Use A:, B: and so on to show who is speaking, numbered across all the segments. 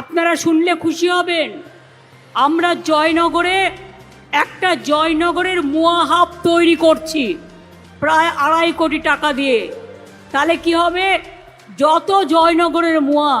A: আপনারা শুনলে খুশি হবেন। আমরা জয়নগরে একটা জয়নগরের মোয়া হাব তৈরি করছি, প্রায় আড়াই কোটি টাকা দিয়ে। তাহলে কি হবে? যত জয়নগরের মোয়া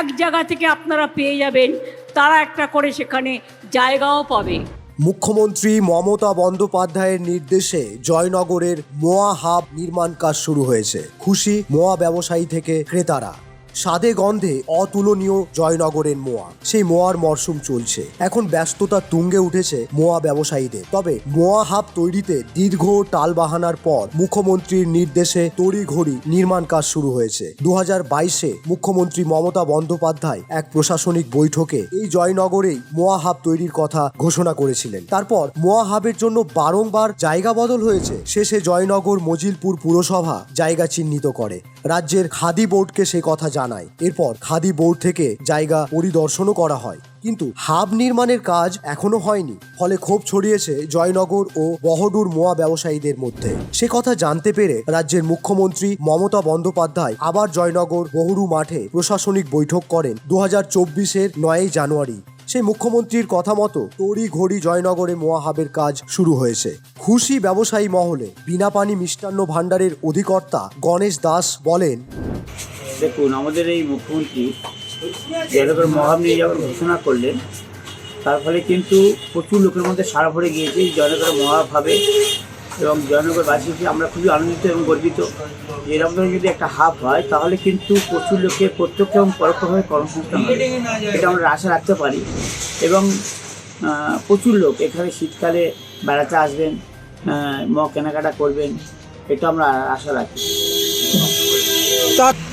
A: এক জায়গা থেকে আপনারা পেয়ে যাবেন, তারা একটা করে সেখানে জায়গাও পাবে।
B: মুখ্যমন্ত্রী মমতা বন্দ্যোপাধ্যায়ের নির্দেশে জয়নগরের মোয়া হাব নির্মাণ কাজ শুরু হয়েছে। খুশি মোয়া ব্যবসায়ী থেকে ক্রেতারা। স্বাদে গন্ধে অতুলনীয় জয়নগরের মোয়া। সেই মোয়ার মরশুম চলছে। এখন ব্যস্ততা তুঙ্গে উঠেছে মোয়া ব্যবসায়ীদের। তবে মোয়া হাব তৈরিতে দীর্ঘ টালবাহানার পর মুখ্যমন্ত্রীর নির্দেশে তড়িঘড়ি নির্মাণ কাজ শুরু হয়েছে। দু বাইশে মুখ্যমন্ত্রী মমতা বন্দ্যোপাধ্যায় এক প্রশাসনিক বৈঠকে এই জয়নগরেই মোয়া হাব তৈরির কথা ঘোষণা করেছিলেন। তারপর মোয়া হাবের জন্য বারংবার জায়গা বদল হয়েছে। শেষে জয়নগর মজিলপুর পুরসভা জায়গা চিহ্নিত করে। রাজ্যের খাদি বোর্ডকে সে কথা জানায়। এরপর খাদি বোর্ড থেকে জায়গা পরিদর্শনও করা হয়। কিন্তু হাব নির্মাণের কাজ এখনও হয়নি। ফলে ক্ষোভ ছড়িয়েছে জয়নগর ও বহডুর মোয়া ব্যবসায়ীদের মধ্যে। সে কথা জানতে পেরে রাজ্যের মুখ্যমন্ত্রী মমতা বন্দ্যোপাধ্যায় আবার জয়নগর বহুরু মাঠে প্রশাসনিক বৈঠক করেন। দু হাজার চব্বিশের নয়ই জানুয়ারি। সেই মুখ্যমন্ত্রীর কথা মতো তড়ি ঘড়ি জয়নগরে মোয়াহাবের কাজ শুরু হয়েছে। খুশি ব্যবসায়ী মহলে বিনা পানি মিষ্টান্ন ভাণ্ডারের অধিকর্তা গণেশ দাস বলেন,
C: দেখুন, আমাদের এই মুখ্যমন্ত্রী মহাব নিয়ে যখন ঘোষণা করলেন, তার ফলে কিন্তু প্রচুর লোকের মধ্যে সারা ভরে গিয়েছে জয়নগর মহাব হবে। এবং জয়নগরবাসী হিসেবে আমরা খুবই আনন্দিত এবং গর্বিত। এরকম ধরনের যদি একটা হাব হয় তাহলে কিন্তু প্রচুর লোকের প্রত্যক্ষ এবং পরোক্ষভাবে কর্মসংস্থান হবে এটা আমরা আশা রাখতে পারি। এবং প্রচুর লোক এখানে শীতকালে বেড়াতে আসবেন ম কেনাকাটা করবেন এটা আমরা আশা রাখি।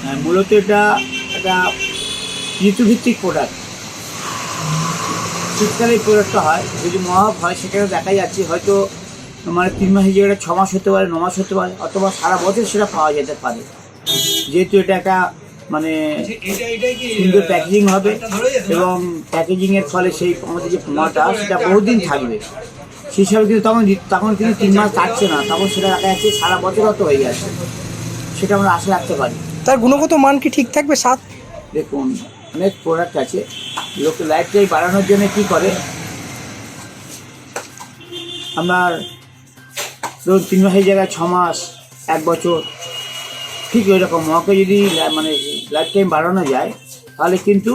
C: হ্যাঁ, মূলত এটা একটা ঋতুভিত্তিক প্রোডাক্ট শীতকালে এই প্রোডাক্টটা হয় যদি মহাব হয় সেখানে দেখা যাচ্ছে হয়তো মানে তিন মাসের জায়গাটা ছ মাস হতে পারে ন মাস হতে পারে অথবা সারা বছর সেটা পাওয়া যেতে পারে। যেহেতু এটা একটা মানে সুন্দর প্যাকেজিং হবে এবং প্যাকেজিংয়ের ফলে সেই আমাদের যে পোমাটা সেটা বহুদিন থাকবে। সেই হিসাবে কিন্তু তখন তখন কিন্তু তিন মাস থাকছে না তখন সেটা দেখা যাচ্ছে সারা বছর হয়তো হয়ে যাচ্ছে সেটা আমরা আশা রাখতে পারি।
D: তার গুণগত মান কি ঠিক থাকবে স্বাদ
C: দেখুন অনেক প্রোডাক্ট আছে। লোক লাইফ টাইম বাড়ানোর জন্য কি করে? আপনার ধরুন তিন মাসের জায়গায় ছ মাস, এক বছর, ঠিক ওই রকম মহাকে যদি মানে লাইফ টাইম বাড়ানো যায়, তাহলে কিন্তু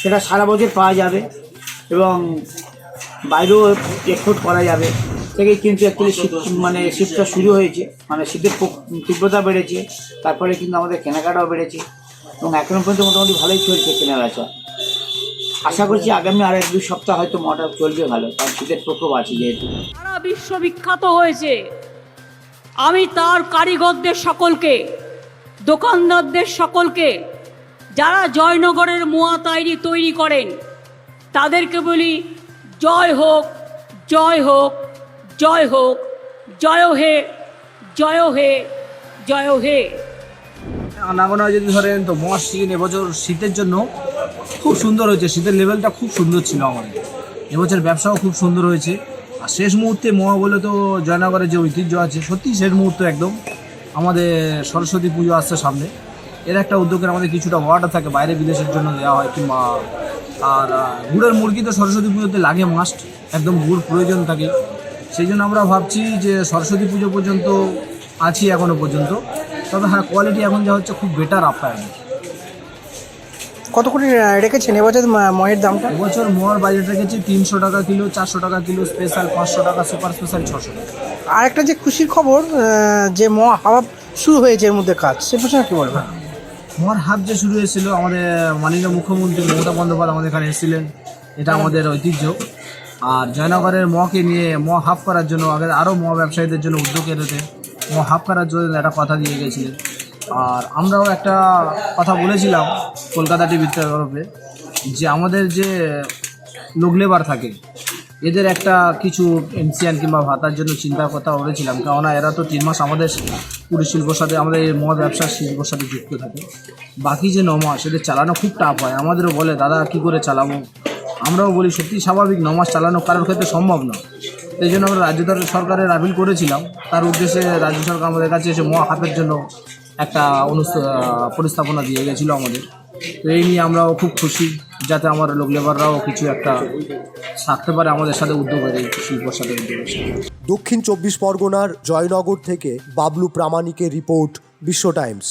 C: সেটা সারা বছর পাওয়া যাবে এবং বাইরেও এক্সপোর্ট করা যাবে। থেকে কিন্তু অ্যাকচুয়ালি শীত মানে শীতটা শুরু হয়েছে মানে শীতের তীব্রতা বেড়েছে, তারপরে কিন্তু আমাদের কেনাকাটাও বেড়েছে এবং এখনও পর্যন্ত মোটামুটি ভালোই চলছে কেনা বেচা আশা করছি আগামী আর এক দুই সপ্তাহ হয়তো মোটা চলবে ভালো, কারণ শীতের প্রকোপ আছে যেহেতু।
A: সারা বিশ্ববিখ্যাত হয়েছে। আমি তার কারিগরদের সকলকে, দোকানদারদের সকলকে, যারা জয়নগরের মোয়া তৈরি তৈরি করেন, তাদেরকে বলি, জয় হোক জয় হোক জয় হোক, জয় হে জয় হে জয় হে।
E: আনাগোনা যদি ধরেন তো মহার এবছর শীতের জন্য খুব সুন্দর হয়েছে। শীতের লেভেলটা খুব সুন্দর ছিল আমাদের এবছর ব্যবসাও খুব সুন্দর হয়েছে। আর শেষ মুহূর্তে মহা বলে তো জয়নগরের যে ঐতিহ্য আছে সত্যি শেষ মুহূর্ত একদম আমাদের সরস্বতী পুজো আসছে সামনে। এর একটা উদ্যোগের আমাদের কিছুটা অর্ডার থাকে, বাইরে বিদেশের জন্য দেওয়া হয় কিংবা আর গুড়ের মুরগি তো সরস্বতী পুজোতে লাগে মাস্ট একদম গুড় প্রয়োজন থাকে। সেই জন্য আমরা ভাবছি যে সরস্বতী পুজো পর্যন্ত আছি এখনও পর্যন্ত। তবে হ্যাঁ কোয়ালিটি এখন যা হচ্ছে খুব বেটার আপ্যায়ন
D: কত কোটি রেখেছেন? এবছর ময়ের দামটা?
E: এবছর মোয়ার বাজেট রেখেছি তিনশো টাকা কিলো চারশো টাকা কিলো স্পেশাল পাঁচশো টাকা সুপার স্পেশাল ছশো টাকা।
D: আর একটা যে খুশির খবর যে ম হাওয়া শুরু হয়েছে এর মধ্যে কাজ সে প্রশ্নে কি বলবেন?
E: মোয়ার হাব যে শুরু হয়েছিল আমাদের মাননীয় মুখ্যমন্ত্রী মমতা বন্দ্যোপাধ্যায় আমাদের এখানে এসেছিলেন। এটা আমাদের ঐতিহ্য। আর জয়নগরের মকে নিয়ে ম হাফ করার জন্য আগে আরও ম ব্যবসায়ীদের জন্য উদ্যোগ এড়েতে হাফ করার জন্য একটা কথা দিয়ে গেছিলেন। আর আমরাও একটা কথা বলেছিলাম কলকাতা টিভির তরফে যে আমাদের যে লোক লেবার থাকে, এদের একটা কিছু এনসিয়ান কিংবা ভাতার জন্য চিন্তার কথা বলেছিলাম। কেননা এরা তো তিন মাস আমাদের পুরী শিল্পর সাথে আমাদের এই ব্যবসার শিল্পর সাথে যুক্ত থাকে। বাকি যে ন মাস, এদের চালানো খুব টাফ হয়। আমাদেরও বলে, দাদা, কি করে চালাবো? আমরাও বলি সত্যি স্বাভাবিক, ন মাস চালানো কারোর ক্ষেত্রে সম্ভব না। এই জন্য আমরা রাজ্য সরকারের আপিল করেছিলাম। তার উদ্দেশ্যে রাজ্য সরকার আমাদের কাছে এসে মহা হাফের জন্য একটা পরিস্থাপনা দিয়ে গেছিল আমাদের। তো এই নিয়ে আমরাও খুব খুশি, যাতে আমার লোক লেবাররাও কিছু একটা থাকতে পারে, আমাদের সাথে উদ্যোগের এই শিল্পর সাথে
B: দক্ষিণ চব্বিশ পরগনার জয়নগর থেকে বাবলু প্রামাণিকের রিপোর্ট, বিশ্ব টাইমস।